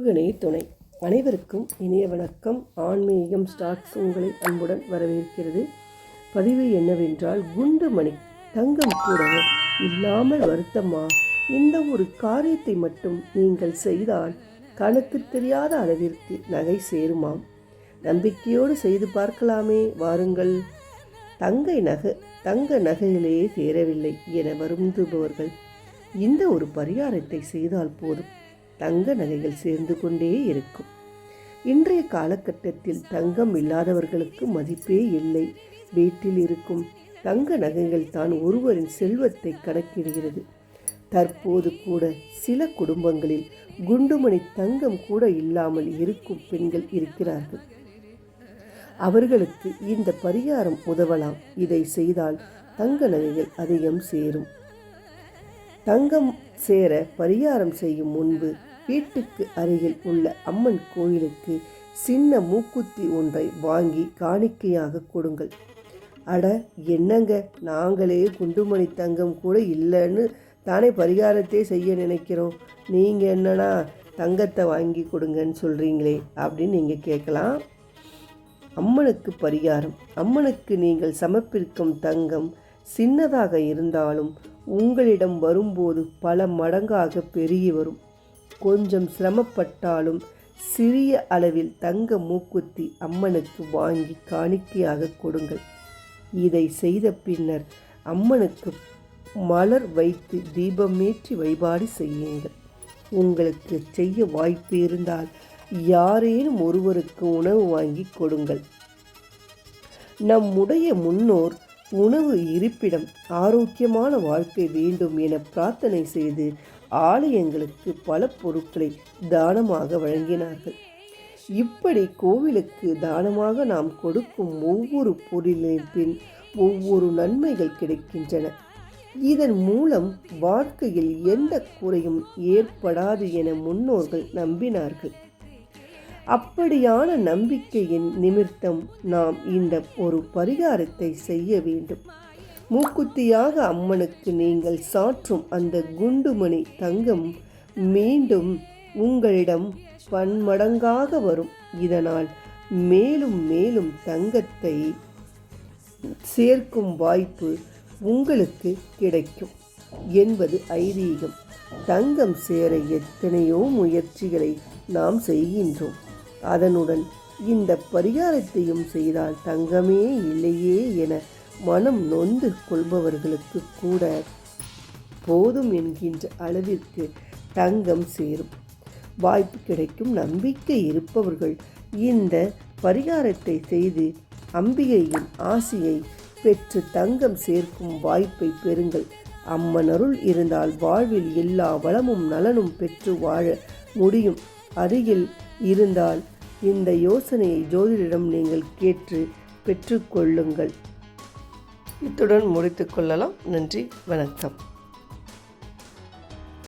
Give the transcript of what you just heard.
முருகனே துணை. அனைவருக்கும் இனிய வணக்கம். ஆன்மீகம் ஸ்டார்ட்ஸ் உங்களை அன்புடன் வரவேற்கிறது. பதிவு என்னவென்றால் குண்டுமணி தங்கம் கூட இல்லாமல் வருத்தமா? இந்த ஒரு காரியத்தை மட்டும் நீங்கள் செய்தால் கணக்கு தெரியாத அளவிற்கு நகை சேருமாம். நம்பிக்கையோடு செய்து பார்க்கலாமே வாருங்கள். தங்கை நகை தங்க நகையிலேயே சேரவில்லை என வருந்துபவர்கள் இந்த ஒரு பரிகாரத்தை செய்தால் போதும். தங்க நகைகள் சேர்ந்து கொண்டே இருக்கும். இன்றைய காலகட்டத்தில் தங்கம் இல்லாதவர்களுக்கு மதிப்பே இல்லை. வீட்டில் இருக்கும் தங்க நகைகள் தான் ஒருவரின் செல்வத்தை கணக்கிடுகிறது. தற்போது கூட சில குடும்பங்களில் குண்டுமணி தங்கம் கூட இல்லாமல் இருக்கும் பெண்கள் இருக்கிறார்கள். அவர்களுக்கு இந்த பரிகாரம் உதவலாம். இதை செய்தால் தங்க நகைகள் அதிகம் சேரும். தங்கம் சேர பரிகாரம் செய்யும் முன்பு வீட்டுக்கு அருகில் உள்ள அம்மன் கோயிலுக்கு சின்ன மூக்குத்தி ஒன்றை வாங்கி காணிக்கையாக கொடுங்கள். அட என்னங்க? நாங்களே குண்டுமணி தங்கம் கூட இல்லைன்னு தானே பரிகாரத்தை செய்ய நினைக்கிறோம். நீங்கள் என்னன்னா தங்கத்தை வாங்கி கொடுங்கன்னு சொல்கிறீங்களே அப்படின்னு நீங்கள் கேட்கலாம். அம்மனுக்கு பரிகாரம். அம்மனுக்கு நீங்கள் சமர்ப்பிக்கும் தங்கம் சின்னதாக இருந்தாலும் உங்களிடம் வரும்போது பல மடங்காக பெருகி வரும். கொஞ்சம் சிரமப்பட்டாலும் சிறிய அளவில் தங்க மூக்குத்தி அம்மனுக்கு வாங்கி காணிக்கையாக கொடுங்கள். இதை செய்த பின்னர் அம்மனுக்கு மலர் வைத்து தீபமேற்றி வழிபாடு செய்யுங்கள். உங்களுக்கு செய்ய வாய்ப்பு இருந்தால் யாரேனும் ஒருவருக்கு உணவு வாங்கி கொடுங்கள். நம்முடைய முன்னோர் உணவு இருப்பிடம் ஆரோக்கியமான வாழ்க்கை வேண்டும் என பிரார்த்தனை செய்து ஆலயங்களுக்கு பல பொருட்களை தானமாக வழங்கினார்கள். இப்படி கோவிலுக்கு தானமாக நாம் கொடுக்கும் ஒவ்வொரு பொருளின் பின் ஒவ்வொரு நன்மைகள் கிடைக்கின்றன. இதன் மூலம் வாழ்க்கையில் எந்த குறையும் ஏற்படாது என முன்னோர்கள் நம்பினார்கள். அப்படியான நம்பிக்கையின் நிமித்தம் நாம் இந்த ஒரு பரிகாரத்தை செய்ய வேண்டும். மூக்குத்தியாக அம்மனுக்கு நீங்கள் சாற்றும் அந்த குண்டுமணி தங்கம் மீண்டும் உங்களிடம் பன்மடங்காக வரும். இதனால் மேலும் மேலும் தங்கத்தை சேர்க்கும் வாய்ப்பு உங்களுக்கு கிடைக்கும் என்பது ஐதீகம். தங்கம் சேர எத்தனையோ முயற்சிகளை நாம் செய்கின்றோம். அதனுடன் இந்த பரிகாரத்தையும் செய்தால் தங்கமே இல்லையே என மனம் நொந்து கொள்பவர்களுக்கு கூட போதும் என்கின்ற அளவிற்கு தங்கம் சேரும். வாய்ப்பு கிடைக்கும் நம்பிக்கை இருப்பவர்கள் இந்த பரிகாரத்தை செய்து அம்பிகையின் ஆசையை பெற்று தங்கம் சேர்க்கும் வாய்ப்பை பெறுங்கள். அம்மனருள் இருந்தால் வாழ்வில் எல்லா வளமும் நலனும் பெற்று வாழ முடியும். அருகில் இருந்தால் இந்த யோசனையை ஜோதிடரிடம் நீங்கள் கேட்டு பெற்றுக்கொள்ளுங்கள். இத்துடன் முடித்துக்கொள்ளலாம் நன்றி. வணக்கம்.